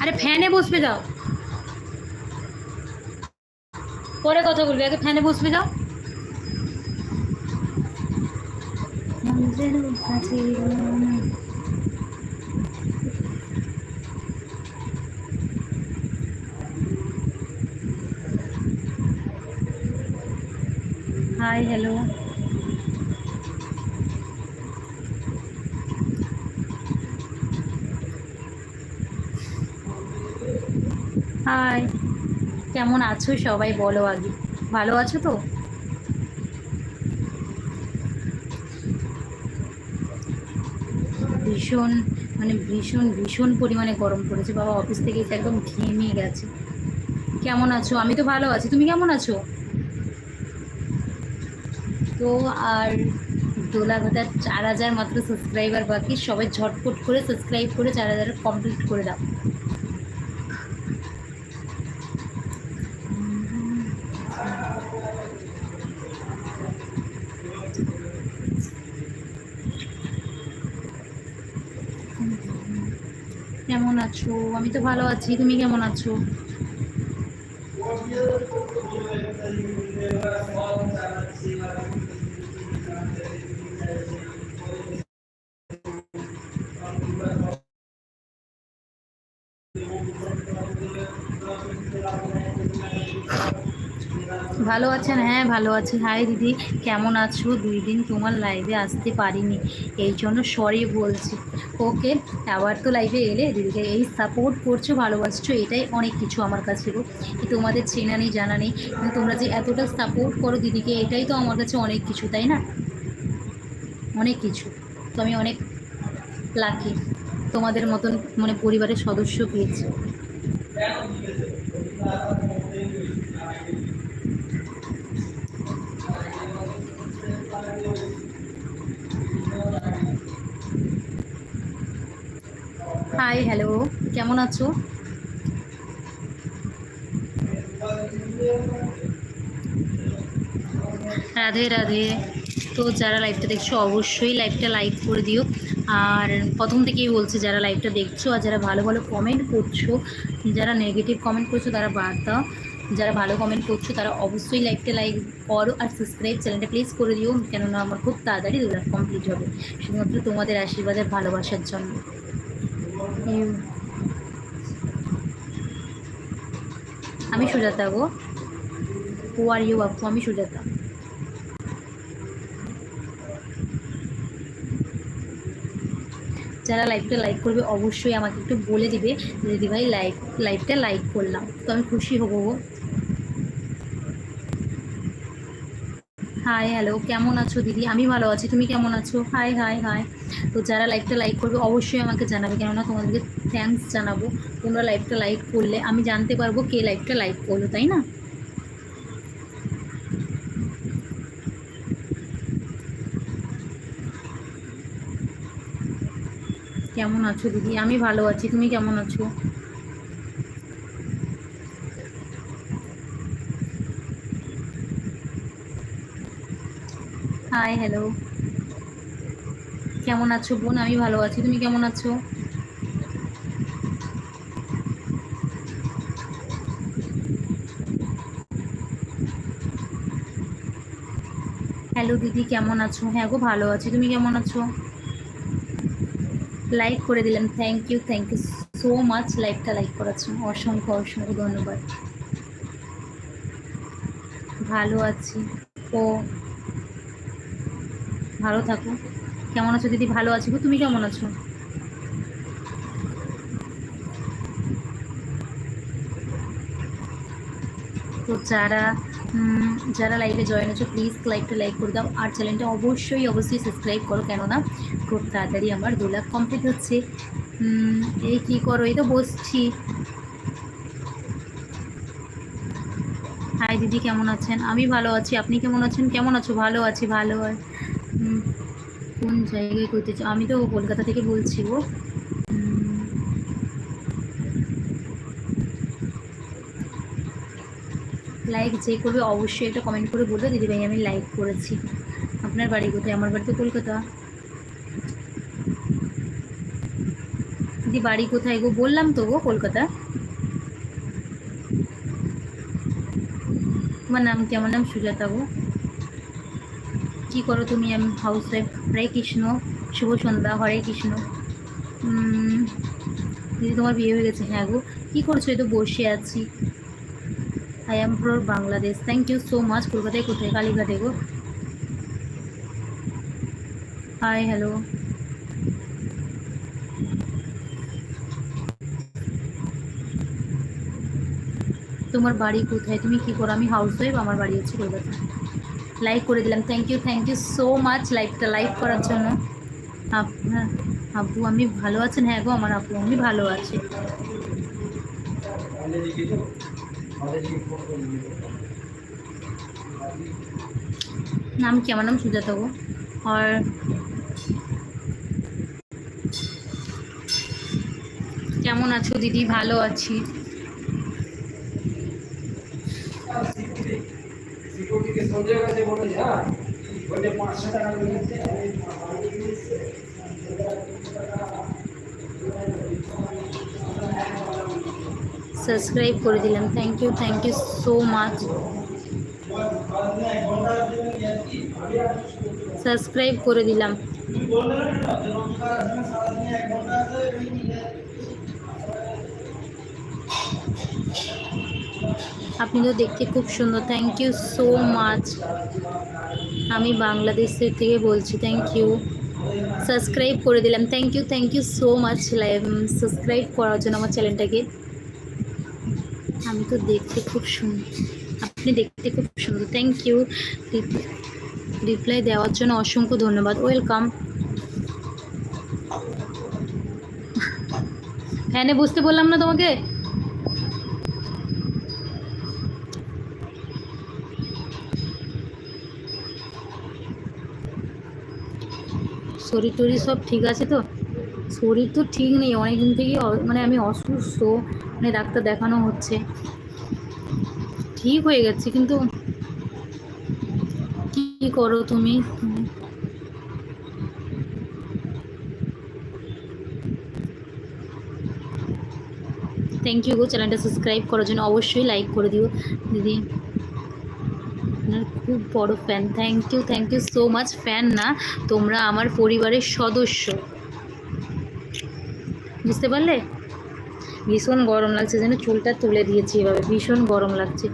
আরে ফ্যানে বসবে যাও। পরে কথা বলবি আগে ফ্যানে বসবে যাও। Hi hello hi. কেমন আছো সবাই বলো আগে। ভালো আছো তো? ভীষণ মানে ভীষণ ভীষণ পরিমাণে গরম পড়েছে। বাবা, অফিস থেকে একদম ঘেমে গেছে। কেমন আছো? আমি তো ভালো আছি। তুমি কেমন আছো? তো আর দোলাঘাটার চার হাজার মাত্র সাবস্ক্রাইবার বাকি। সবাই ঝটপট করে সাবস্ক্রাইব করে চার হাজার কমপ্লিট করে দাও। কেমন আছো? আমি তো ভালো আছি। তুমি কেমন আছো? ভালো আছেন হ্যাঁ? ভালো আছি। হাই দিদি, কেমন আছো? দুই দিন তোমার লাইভে আসতে পারিনি, এই জন্য সরি বলছি। ওকে, আবার তো লাইভে এলে? দিদিকে এই সাপোর্ট করছ, ভালোবাসছো, এটাই অনেক কিছু আমার কাছে গো। তোমাদের চেনা নেই, জানা নেই কিন্তু তোমরা যে এতটা সাপোর্ট করো দিদিকে, এটাই তো আমার কাছে অনেক কিছু, তাই না? অনেক কিছু। তো আমি অনেক লাকি তোমাদের মতন মানে পরিবারের সদস্য পেয়েছি। হাই হ্যালো কেমন আছো? রাধে রাধে। তো যারা লাইভটা দেখছ, অবশ্যই লাইভটা লাইক করে দিও। আর প্রথম থেকেই বলছি, যারা লাইভটা দেখছ আর যারা ভালো ভালো কমেন্ট করছ, যারা নেগেটিভ কমেন্ট করছ, তারা বাদ দাও। যারা ভালো কমেন্ট করছ, তারা অবশ্যই লাইভটা লাইক করো আর সাবস্ক্রাইব চ্যানেলটা প্লিজ করে দিও। কেননা আমার খুব তাড়াতাড়ি দু কমপ্লিট হবে। শুধুমাত্র তোমাদের আশীর্বাদের ভালোবাসার জন্য। আমি সুজাতা গো। হু আর ইউ আপু? আমি সুজাতা। যারা লাইভটা লাইক করবে, অবশ্যই আমাকে একটু বলে দিবে যদি ভাই লাইভ লাইভটা লাইক করলাম। তো আমি খুশি হব গো। হাই হ্যালো কেমন আছো দিদি? আমি ভালো আছি। তুমি কেমন আছো? হাই হাই হাই তো যারা লাইভটা লাইক করবে, অবশ্যই আমাকে জানাবে। কেননা তোমাদেরকে থ্যাঙ্কস জানাব। তোমরা লাইভটা লাইক করলে আমি জানতে পারব কে লাইভটা লাইক করল, তাই না? কেমন আছো দিদি? আমি ভালো আছি। তুমি কেমন আছো? হাই হ্যালো কেমন আছো বোন? আমি ভালো আছি। তুমি কেমন আছো? হ্যালো দিদি, কেমন আছো? হ্যাঁ গো, ভালো আছি। তুমি কেমন আছো? লাইক করে দিলাম thank you thank you so much লাইকটা লাইক জন্য অসংখ্য অসংখ্য ধন্যবাদ। ভালো আছি। ও ভালো থাকো। কেমন আছো দিদি? ভালো আছি তুমি কেমন আছো? তো যারা যারা লাইভে জয়েন হচ্ছে প্লিজ লাইভটা লাইক করে দাও। আর চ্যানেলটা অবশ্যই অবশ্যই সাবস্ক্রাইব করো। কেননা খুব তাড়াতাড়ি আমার দু লাখ কমপ্লিট হচ্ছে এই কী করো? এই তো বসছি। হাই দিদি কেমন আছেন? আমি ভালো আছি। আপনি কেমন আছেন? কেমন আছো? ভালো আছি ভালো উম, কোন জায়গায় করতে চাও আমি তো কলকাতা থেকে বলছি গো। লাইক যে করবে অবশ্যই একটা কমেন্ট করে বলবে, দিদিভাই আমি লাইক করেছি। আপনার বাড়ি কোথায়? আমার বাড়ি তো কলকাতা। দিদি বাড়ি কোথায় গো? বললাম তো গো কলকাতা। তোমার নাম কি আমার নাম সুজাতা গো? কী করো তুমি? আমি হাউস ওয়াইফ হরে কৃষ্ণ, শুভ সন্ধ্যা, হরে কৃষ্ণ। দিদি তোমার বিয়ে হয়ে গেছে হ্যাঁ গো। কী করছ? এই তো বসে আছি। I am from Bangladesh thank you so much কলকাতায় কোথায়? কালীঘাটে গো। হাই হ্যালো তোমার বাড়ি কোথায়? তুমি কি করো? আমি হাউস ওয়াইফ আমার বাড়ি হচ্ছে কলকাতা। লাইক করে দিলাম। Thank you thank you so much লাইকটা লাইক করার জন্য। আপনার আপু আমি ভালো আছেন? হ্যাঁ গো, আমার আপু, আমি ভালো আছি। নাম কি? আমার নাম সুজাতা গো। আর কেমন আছো দিদি? ভালো আছি। সিকিউরিটিকে সন্দেহ কাছে বলে যা ওইটা পাঁচশো টাকা করে দিচ্ছে সাবস্ক্রাইব করে দিলাম thank you thank you so much subscribe করে দিলাম আপনি তো দেখতে খুব সুন্দর। থ্যাংক ইউ সো মাচ আমি বাংলাদেশের থেকে বলছি থ্যাংক ইউ সাবস্ক্রাইব করে দিলাম। Thank you thank you so much live. Subscribe করার জন্য আমার চ্যানেলটাকে। আমি তো দেখতে খুব সুন্দর আপনি দেখতে খুব সুন্দর। থ্যাংক ইউ রিপ্লাই দেওয়ার জন্য অসংখ্য ধন্যবাদ। ওয়েলকাম ফ্যানে বুঝতে বললাম না তোমাকে? শরীর টরীর সব ঠিক আছে তো? শরীর তো ঠিক নেই, অনেকদিন থেকেই মানে আমি অসুস্থ মানে ডাক্তার দেখানো হচ্ছে। ঠিক হয়ে গেছে, কিন্তু কি করো তুমি? থ্যাংক ইউ গো চ্যানেলটা সাবস্ক্রাইব করার জন্য অবশ্যই লাইক করে দিও, দিদি। আপনার খুব বড় fan thank you thank you so much fan না তোমরা আমার পরিবারের সদস্য। বুঝতে পারলে? ভীষণ গরম লাগছে যেন চুলটা তুলে দিয়েছি এভাবে ভীষণ গরম লাগছে।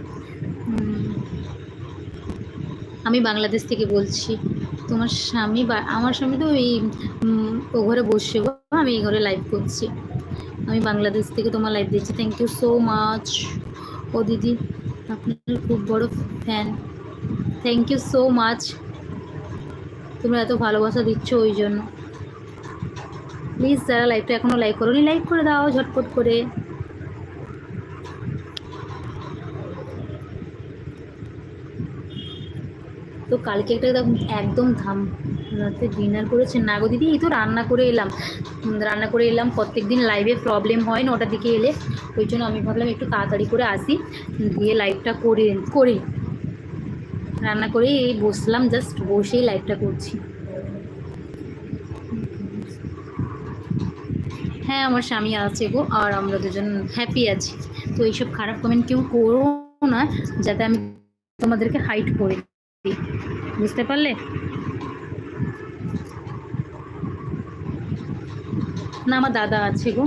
আমি বাংলাদেশ থেকে বলছি তোমার স্বামী বা আমার স্বামী তো উম, ও ঘরে বসে আমি এই ঘরে লাইভ করছি। আমি বাংলাদেশ থেকে তোমার লাইভ দিচ্ছি। থ্যাংক ইউ সো মাচ ও দিদি আপনার খুব বড় fan thank you so much তোমরা এত ভালোবাসা দিচ্ছ ওই জন্য। প্লিজ যারা লাইভটা এখনও লাইক করোনি লাইক করে দাও ঝটপট করে। তো কালকে একটা একদম একদম ধাম রাতে ডিনার করেছেন না গো দিদি, এই তো রান্না করে এলাম। রান্না করে এলাম। প্রত্যেক দিন লাইভে প্রবলেম হয় নটার দিকে এলে। ওই জন্য আমি ভাবলাম একটু তাড়াতাড়ি করে আসি। দিয়ে লাইভটা করে, করি রান্না করে এই বসলাম জাস্ট বসেই লাইভটা করছি। হ্যাঁ আমার স্বামী আছে গো, আর আমরা দুজন হ্যাপি আছি। তো এইসব খারাপ কমেন্ট কেউ করো না, যাতে আমি তোমাদেরকে হাইট করে দিই। বুঝতে পারলে? না, আমার দাদা আছে গো।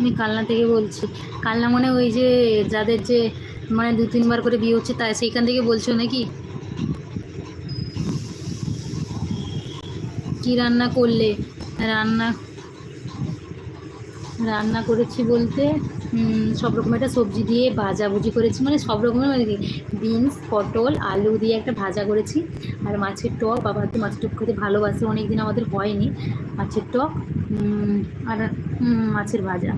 আমি কালনা থেকে বলছি। কালনা মানে ওই যে যাদের যে মানে দু তিনবার করে বিয়ে হচ্ছে তাই সেইখান থেকে বলছো নাকি? কি রান্না করলে? রান্না রান্না করেছি বলতে সব রকম একটা সবজি দিয়ে ভাজাভুজি করেছি মানে সব রকমের মানে বিনস, পটল, আলু দিয়ে একটা ভাজা করেছি। আর মাছের টক, বাবা তো মাছের টক খেতে ভালোবাসে অনেক দিন আমাদের হয়নি মাছের টক। আর মাছের ভাজা।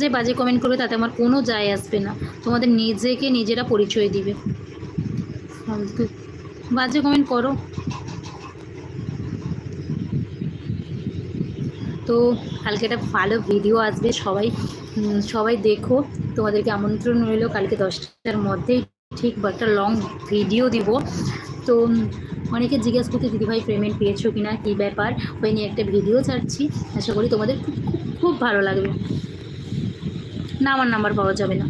যে বাজে কমেন্ট করবে তাতে আমার কোনো যায় আসবে না। তোমাদের নিজেকে নিজেরা পরিচয় দিবে। বাজে কমেন্ট করো। তো কালকে একটা ভালো ভিডিও আসবে সবাই। সবাই দেখো। তোমাদেরকে আমন্ত্রণ রইল কালকে দশটার মধ্যেই ঠিক বা একটা লং ভিডিও দিব। তো অনেকে জিজ্ঞেস করতে দিদিভাই পেমেন্ট পেয়েছ কিনা? কী ব্যাপার? ওই নিয়ে একটা ভিডিও ছাড়ছি। আশা করি তোমাদের খুব খুব খুব ভালো লাগবে। না আমার নাম্বার পাওয়া যাবে না।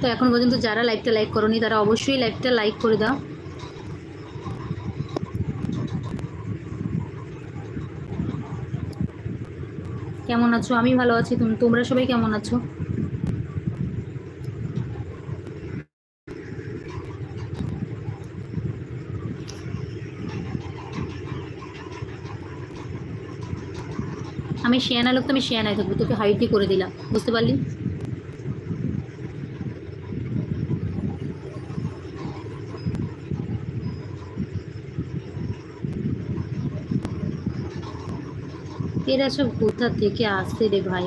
তো এখন পর্যন্ত যারা লাইভটা লাইক করনি, তারা অবশ্যই লাইভটা লাইক করে দাও। কেমন আছো? আমি ভালো আছি। তুমি তোমরা সবাই কেমন আছো? আমি শিয়ানা লোক, তো আমি শিয়ানায় থাকব। তোকে হাইটই করে দিলাম। বুঝতে পারলি? এরা সব কোথা থেকে আসছে রে ভাই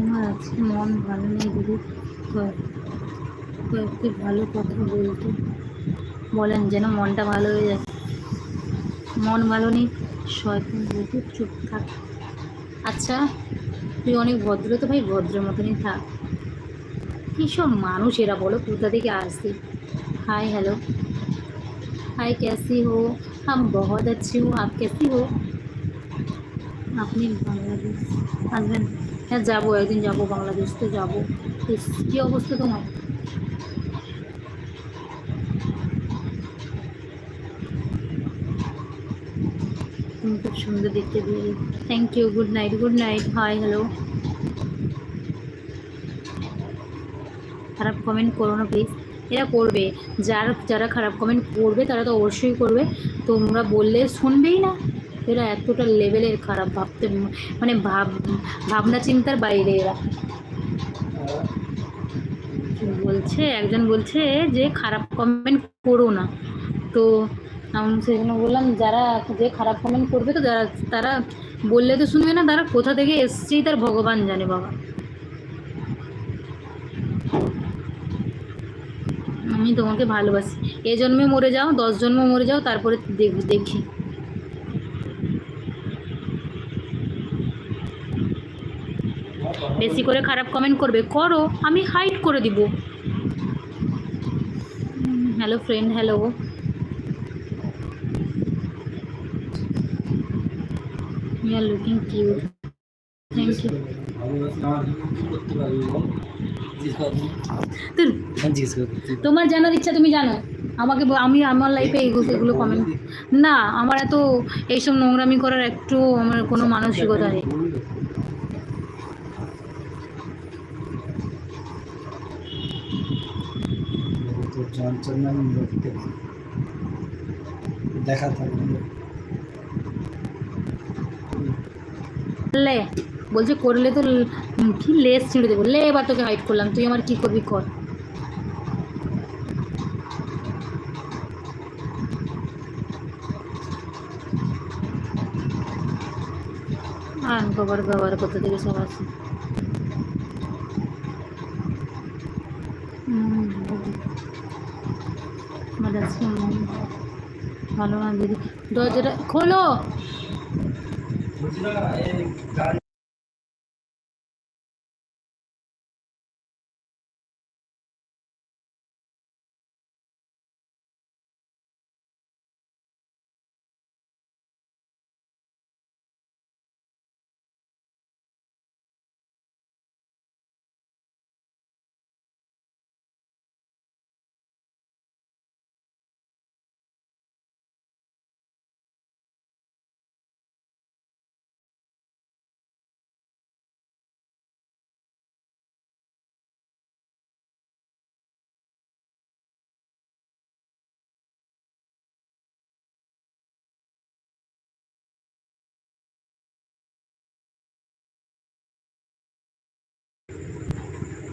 আমার আজকে মন ভালো নেই দিদি কয়েক- কয়েকটি ভালো কথা বলতে বলেন যেন মনটা ভালো হয়ে যায় মন ভালো নেই শয়তান বলতে চুপ থাক আচ্ছা তুই অনেক ভদ্র তো ভাই ভদ্রের মতনই থাক কী সব মানুষ এরা বলো কোথা থেকে আসছে हाय हेलो हाय कैसी हो हम बहुत अच्छी हूँ आप कैसी हो আপনি বাংলাদেশ আসবেন হ্যাঁ যাব, একদিন যাব, বাংলাদেশ তো যাব কী অবস্থা তোমার? তুমি খুব সুন্দর দেখতে পেয়ে thank you good night good night hi hello খারাপ কমেন্ট করো না প্লিজ এরা করবে। যারা যারা খারাপ কমেন্ট করবে, তারা তো অবশ্যই করবে। তোমরা বললে শুনবেই না। এরা এতটা লেভেলের খারাপ, ভাবতে মানে ভাব, ভাবনা চিন্তার বাইরে এরা। বলছে, একজন বলছে যে খারাপ কমেন্ট করো না। তো আমি সেই জন্য বললাম, যারা যে খারাপ কমেন্ট করবে তো যারা, তারা বললে তো শুনবে না, তারা কোথা থেকে এসছেই তার ভগবান জানে বাবা। আমি তোমাকে ভালোবাসি। এ জন্মে মরে যাও, দশ জন্ম মরে যাও, তারপরে দেখ- বেশি করে খারাপ কমেন্ট করবে, করো, আমি হাইট করে দিব। Hello friend hello you looking cute thank you তোমার জানার ইচ্ছা তুমি জানো? আমাকে আমি আমার লাইফে এগুলো কমেন্ট না, আমার এত এইসব নোংরামি করার একটু আমার কোনো মানসিকতা নেই। দেখা থাকবে। লে বলছে করলে তো কি লেস ছিঁড়ে দেবো। লে এবার তোকে হাইট করলাম তুই আমার কি করবি কর। গোবর গোবর কোথা থেকে সব আছে। হুম, আজকে ভালো না দিদি। দরজাটা খোলো।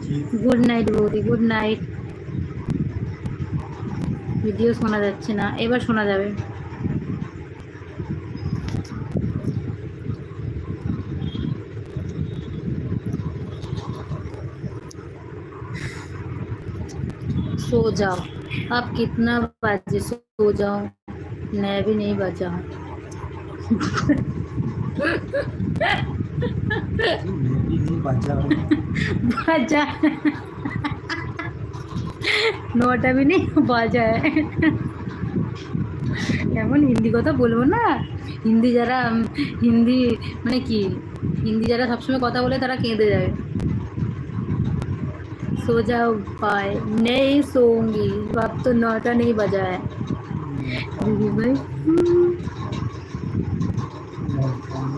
গাড়ি গুড নাইট বৌদি গুড নাইট ভিডিও শোনা যাচ্ছে না এবার শোনা যাবে सो जाओ अब कितना बजे सो जाओ मैं भी नहीं बचा हूँ বাজা নটা भी नहीं বাজা এমন হিন্দি কথা বলবো না হিন্দি যারা উম, হিন্দি মানে কি হিন্দি যারা সবসময় কথা বলে তারা কেঁদে যাবে सो जाओ पाए नहीं सोऊंगी अब तो नौटा नहीं बजा है दीदी भाई দিদি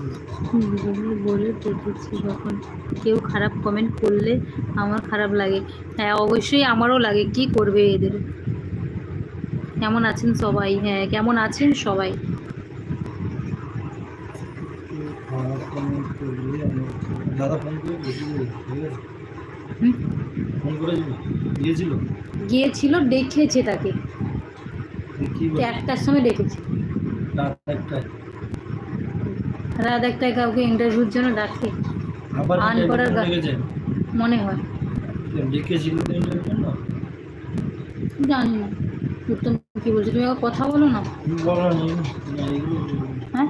ভাই বলে দেখেছি যখন কেউ খারাপ কমেন্ট করলে আমার খারাপ লাগে। হ্যাঁ অবশ্যই আমারও লাগে। কি করবে এদের? কেমন আছেন সবাই? হ্যাঁ কেমন আছেন সবাই? গিয়েছিল ডেকেছে তাকে। একটার সময় ডেকেছে রাত একটায় কাউকে ইন্টারভিউর জন্য ডাকে অন করার মনে হয়। জানি না। উত্তম কি বলছো? তুমি কথা বলো না। হ্যাঁ?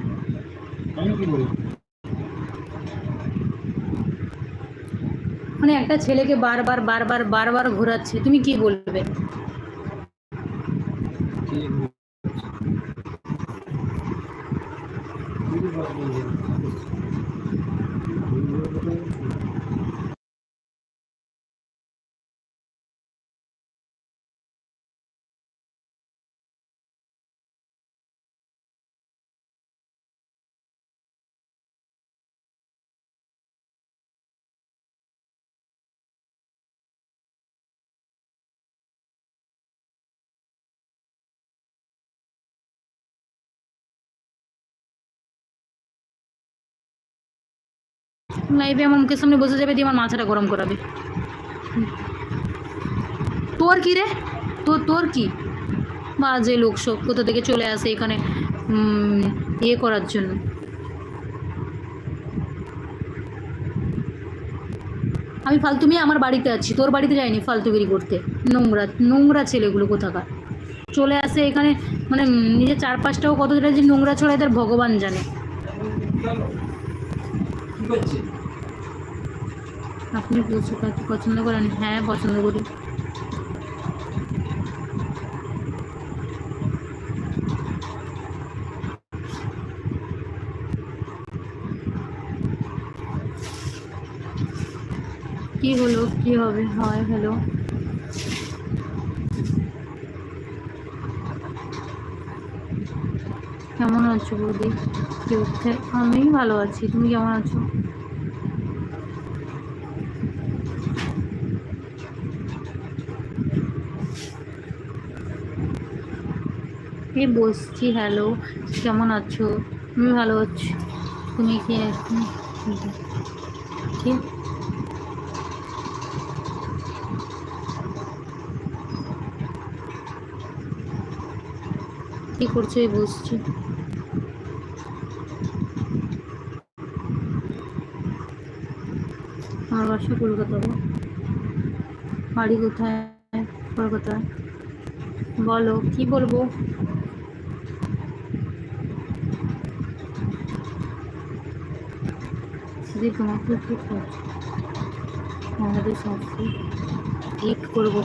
মানে একটা ছেলেকে বারবার বারবার বারবার ঘোরাচ্ছে। তুমি কি বলবে? Obrigado. লাইভে আমার মুখের সামনে বসে যাবে, দিয়ে আমার মাথাটা গরম করাবে। তোর কি রে? তোর তোর কি? বাজে লোক সব, কোথা থেকে চলে আসে এখানে ইয়ে করার জন্য। আমি ফালতুমি আমার বাড়িতে আছি। তোর বাড়িতে যাইনি ফালতুগিরি করতে। নোংরা নোংরা ছেলেগুলো কোথাকার। চলে আসে এখানে মানে নিজের চারপাশটাও কতটা যে নোংরা ছড়ায়, তার ভগবান জানে। আপনি পাখি পছন্দ করেন? হ্যাঁ পছন্দ করি। কি হলো? কি হবে? হয় হ্যালো কেমন আছো বৌদি? আমি ভালো আছি। তুমি কেমন আছো? এই বসছি হ্যালো কেমন আছো? আমি ভালো আছো? তুমি কি? কি? করছ? এই বসছি। আমার বাসা কলকাতা বাড়ি কোথায়? কলকাতায় বলো, কি বলব? দিদি তোমাকে কি করছো বাংলাদেশ আসছি গিফট করবো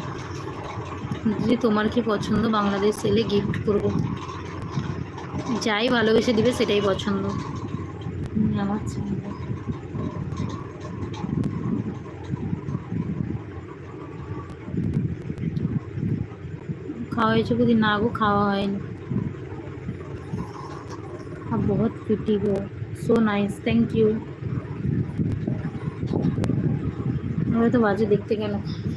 দিদি তোমার কি পছন্দ বাংলাদেশ এলে গিফট করব যাই ভালোবেসে দিবে সেটাই পছন্দ হুম, আমার চাই না। খাওয়া হয়েছে বুঝি না গো খাওয়া হয়নি आप बहुत फिटी हो सो नाइस थैंक यू আমরা তো বাজে দেখতে কেন?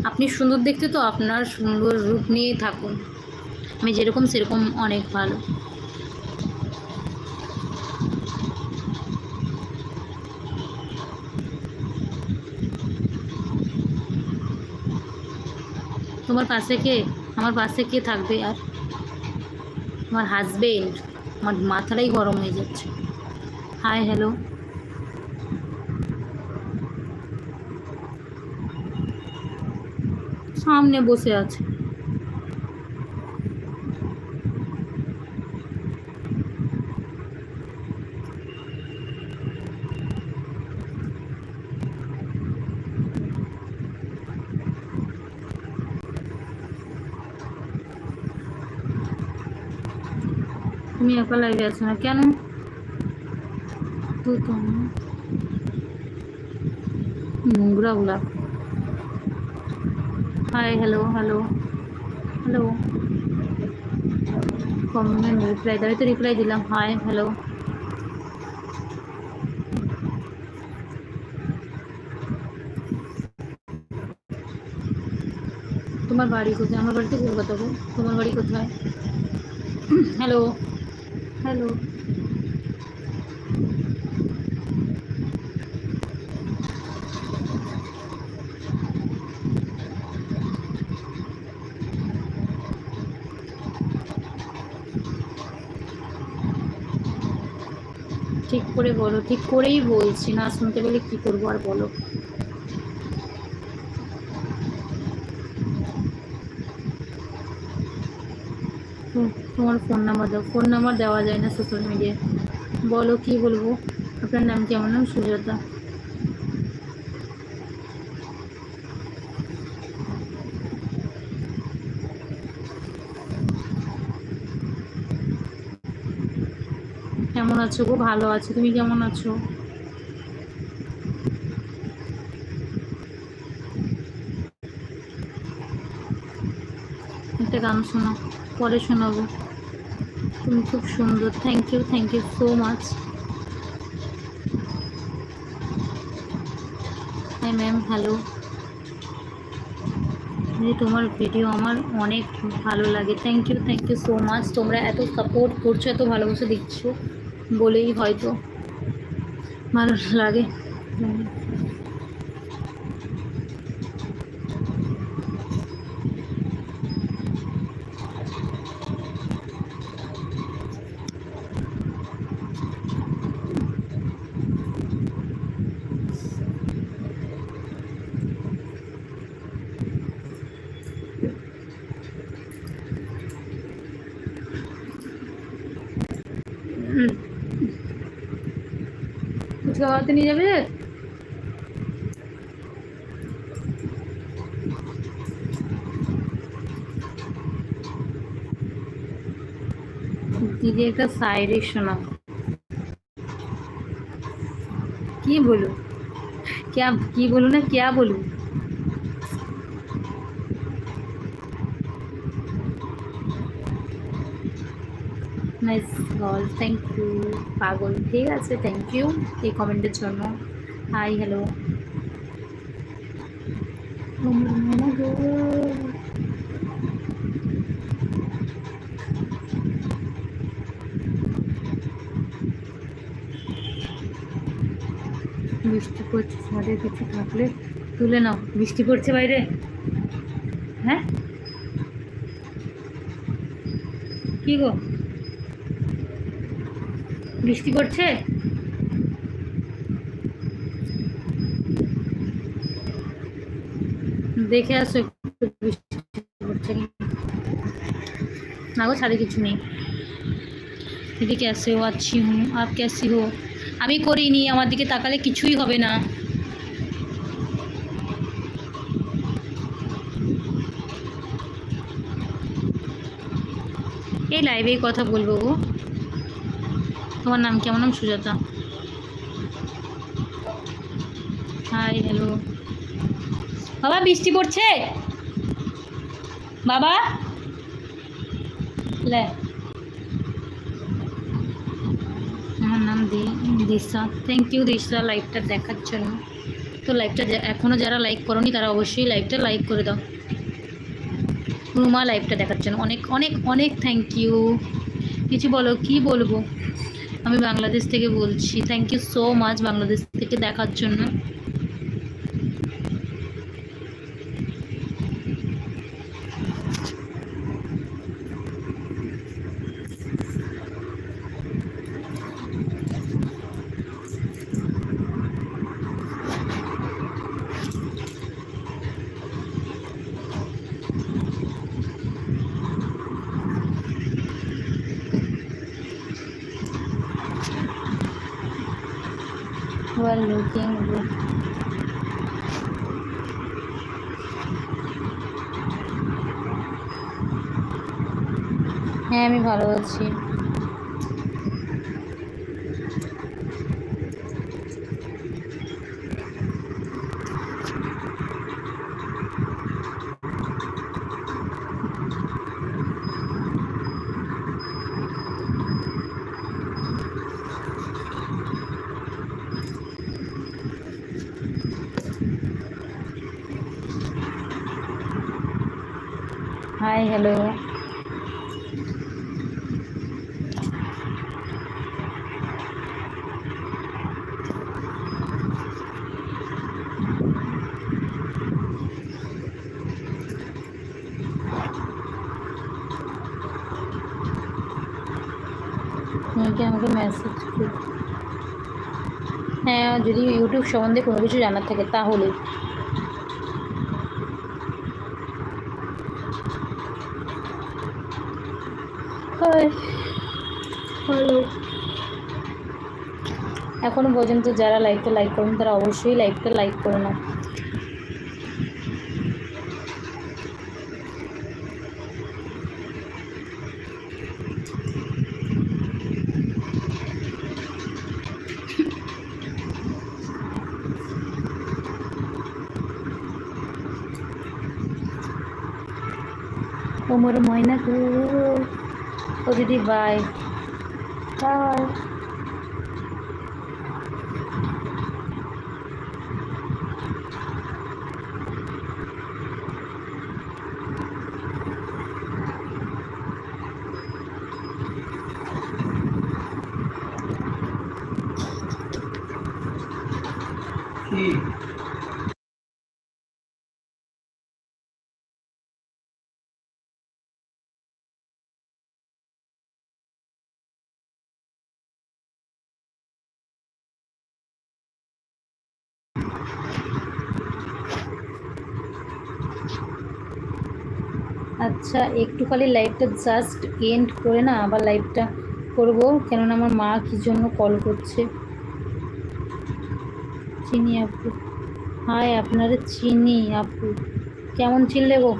আপনি সুন্দর দেখতে তো আপনার সুন্দর রূপ নিয়েই থাকুন। আমি যেরকম সেরকম অনেক ভালো। তোমার পাশে কে? আমার পাশে কে থাকবে আর? আমার হাজবেন্ড আমার মাথাটাই গরম হয়ে যাচ্ছে। হাই হ্যালো সামনে বসে আছে। তুমি একা লাইভে আছো না কেন? তো তো নোংরা গুলা hi hello hello hello comment reply দাও তো রিপ্লাই দিলাম হাই হ্যালো তোমার বাড়ি কোথায় আমার বাড়িতে কলকাতা গো তোমার বাড়ি কোথায় হ্যালো হ্যালো ঠিক করে বলো, ঠিক করেই বলছি, না শুনতে পেলে কি করব আর বলো। তোমার ফোন নাম্বার দাও ফোন নাম্বার দেওয়া যায় না সোশ্যাল মিডিয়ায় বলো কি বলব? আপনার নাম কেমন নাম সুজাতা কেমন আছো গো? ভালো আছো। তুমি কেমন আছো? একটা গান শোনাও, পরে শোনাবো। তুমি খুব সুন্দর। Thank you thank you so much hi ma'am hello যে তোমার ভিডিও আমার অনেক ভালো লাগে। Thank you thank you so much তোমরা এত সাপোর্ট করছ, এত ভালোবাসা দিচ্ছ। বলেই হয়তো মানুষ লাগে হুম। ফুচকা খাওয়াতে নিয়ে যাবে দিদি একটা সাইডে শোনাও কি বলু क्या কি বলু না क्या বলু নাইস কল থ্যাংক ইউ পাগল। ঠিক আছে থ্যাংক ইউ এই কমেন্টের জন্য। হাই হ্যালো বৃষ্টি পড়ছে, ছাদে কিছু থাকলে তুলে নাও। বৃষ্টি পড়ছে বাইরে? হ্যাঁ? কি গো? বৃষ্টি পড়ছে? দেখে আসো একটু বৃষ্টি পড়ছে না গো, ছাদে কিছু নেই। দিদি ক্যাসে ও আছি হুম আপ ক্যাসি হো আমি করিনি, আমার দিকে তাকালে কিছুই হবে না। এই লাইভেই কথা বলব গো। তোমার নাম কি? আমার নাম সুজাতা। হাই হ্যালো বাবা, বৃষ্টি পড়ছে? বাবা? লে। আমার নাম দি, দিশা। থ্যাংক ইউ দিশা। লাইভটা দেখার জন্য। তো লাইভটা এখনও যারা লাইক করনি, তারা অবশ্যই লাইভটা লাইক করে দাও। রুমা লাইভটা দেখার জন্য। অনেক অনেক অনেক থ্যাংক ইউ কিছু বলো, কি বলব? আমি বাংলাদেশ থেকে বলছি। Thank you so much Bangladesh থেকে দেখার জন্য। ইউ looking লুকিং হ্যাঁ আমি ভালো আছি হাই হ্যালো। আমাকে মেসেজ হ্যাঁ যদি ইউটিউব সম্বন্ধে কোনো কিছু জানার থাকে তাহলে হাই এখনও পর্যন্ত যারা লাইভটা লাইক করেন, তারা অবশ্যই লাইভটা লাইক করে নাও। ওমর ময়না গো দিদি বাই বাই কি আচ্ছা একটু খালি লাইভটা জাস্ট এন্ড করে না, আবার লাইভটা করব। কেননা আমার মা কি জন্য কল করছে? চিনি আপু। হাই, আপনারা চিনি আপু। কেমন চিনলে গো?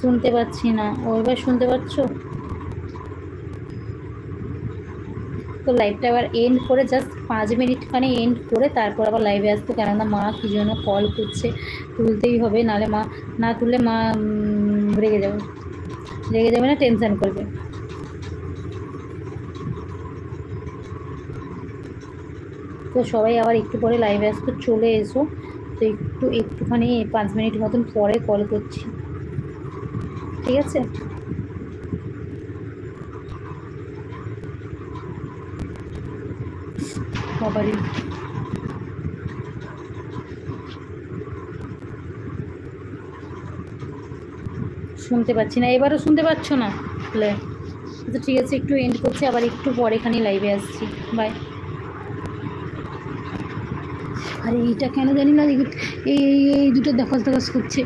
শুনতে পাচ্ছি না। ও এবার শুনতে পাচ্ছ? তো লাইভটা আবার এন্ড করে জাস্ট পাঁচ মিনিট খানি এন্ড করে তারপর আবার লাইভে আসতো কেননা মা কী জন্য কল করছে, তুলতেই হবে, নাহলে মা, না তুললে মা রেগে যাবে। রেগে যাবে না টেনশান করবে। তো সবাই আবার একটু পরে লাইভে আসতো চলে এসো, তো একটু, একটুখানি পাঁচ মিনিট মতন পরে কল করছি। ঠিক আছে? বাবারি শুনতে পাচ্ছি না, এবারও শুনতে পাচ্ছ না? তাহলে আচ্ছা ঠিক আছে, একটু এন্ড করছি, আবার একটু পরে খানি লাইভে আসছি। বাই আরে, এইটা কেন জানি না, এই এই দুটো দখল দখল করছে।